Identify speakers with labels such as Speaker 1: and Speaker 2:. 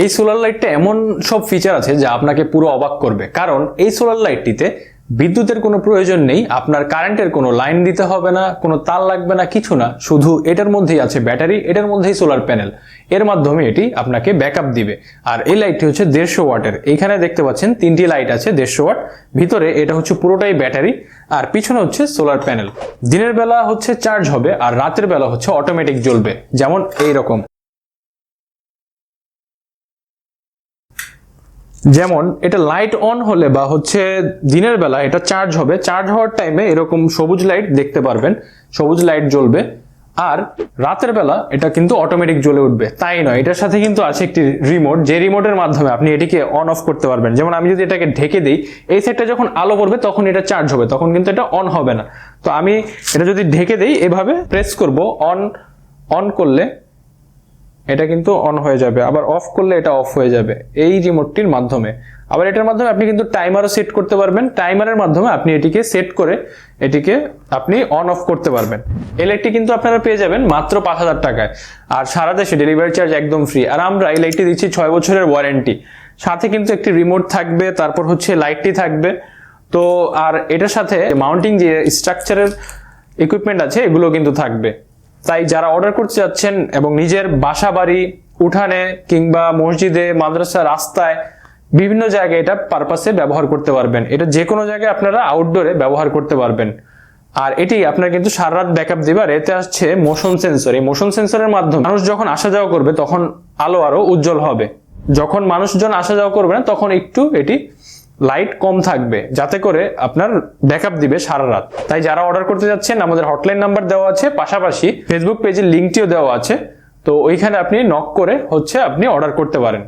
Speaker 1: এই সোলার লাইটটা এমন সব ফিচার আছে যা আপনাকে পুরো অবাক করবে। কারণ এই সোলার লাইটটিতে বিদ্যুতের কোনো প্রয়োজন নেই, আপনার কারেন্টের কোনো লাইন দিতে হবে না, কোনো তার লাগবে না, কিছু না। শুধু এটার মধ্যেই আছে ব্যাটারি এটার মধ্যেই সোলার প্যানেল এর মাধ্যমে এটি আপনাকে ব্যাকআপ দিবে। আর এই লাইটটি হচ্ছে দেড়শো ওয়াটের। এখানে দেখতে পাচ্ছেন তিনটি লাইট আছে দেড়শো ওয়াট। ভিতরে এটা হচ্ছে পুরোটাই ব্যাটারি আর পিছনে হচ্ছে সোলার প্যানেল দিনের বেলা হচ্ছে চার্জ হবে, আর রাতের বেলা হচ্ছে অটোমেটিক জ্বলবে। যেমন এই রকম যেমন এটা লাইট অন হলে বা হচ্ছে দিনের বেলা এটা চার্জ হবে চার্জ হওয়ার টাইমে এরকম সবুজ লাইট দেখতে পারবেন, সবুজ লাইট জ্বলবে। আর রাতের বেলা এটা কিন্তু অটোমেটিক জ্বলে উঠবে, তাই নয়, এটার সাথে কিন্তু আছে একটি রিমোট যে রিমোটের মাধ্যমে আপনি এটিকে অন অফ করতে পারবেন। যেমন আমি যদি এটাকে ঢেকে দিই, এই সেটটা যখন আলো পড়বে তখন এটা চার্জ হবে, তখন কিন্তু এটা অন হবে না। তো আমি এটা যদি ঢেকে দিই, এভাবে প্রেস করব অন অন করলে এটা কিন্তু অন হয়ে যাবে। আবার অফ করলে এটা অফ হয়ে যাবে এই রিমোটটির মাধ্যমে। আবার এটার মাধ্যমে আপনি কিন্তু টাইমারও সেট করতে পারবেন। টাইমারের মাধ্যমে আপনি এটিকে সেট করে এটিকে আপনি অন অফ করতে পারবেন। এই লাইটটি কিন্তু আপনারা পেয়ে যাবেন মাত্র পাঁচ হাজার টাকায়। আর সারা দেশে ডেলিভারি চার্জ একদম ফ্রি আর আমরা এই লাইটটি দিচ্ছি ছয় বছরের ওয়ারেন্টি সাথে কিন্তু একটি রিমোট থাকবে, তারপর হচ্ছে লাইটটি থাকবে। তো আর এটার সাথে মাউন্টিং যে স্ট্রাকচারের ইকুইপমেন্ট আছে, এগুলো কিন্তু থাকবে। তাই যারা অর্ডার করতে যাচ্ছেন এবং নিজের বাসা বাড়ি উঠানে কিংবা মসজিদে মাদ্রাসা রাস্তায় বিভিন্ন জায়গায় এটা পারপাসে ব্যবহার করতে পারবেন। এটা যে কোনো জায়গায় আপনারা আউটডোরে ব্যবহার করতে পারবেন। আর এটি আপনার কিন্তু সারা রাত ব্যাকআপ দিবে আর এতে আসছে মোশন সেন্সর এই মোশন সেন্সরের মাধ্যমে মানুষ যখন আসা যাওয়া করবে তখন আলো আরও উজ্জ্বল হবে। যখন মানুষজন আসা যাওয়া করবে না তখন একটু এটি লাইট কম থাকবে, যাতে করে আপনার ব্যাকআপ দিবে সারা রাত। তাই যারা অর্ডার করতে যাচ্ছেন, আমাদের হটলাইন নাম্বার দেওয়া আছে, পাশাপাশি ফেসবুক পেজের লিঙ্কটিও দেওয়া আছে। তো ওইখানে আপনি নক করে হচ্ছে আপনি অর্ডার করতে পারেন।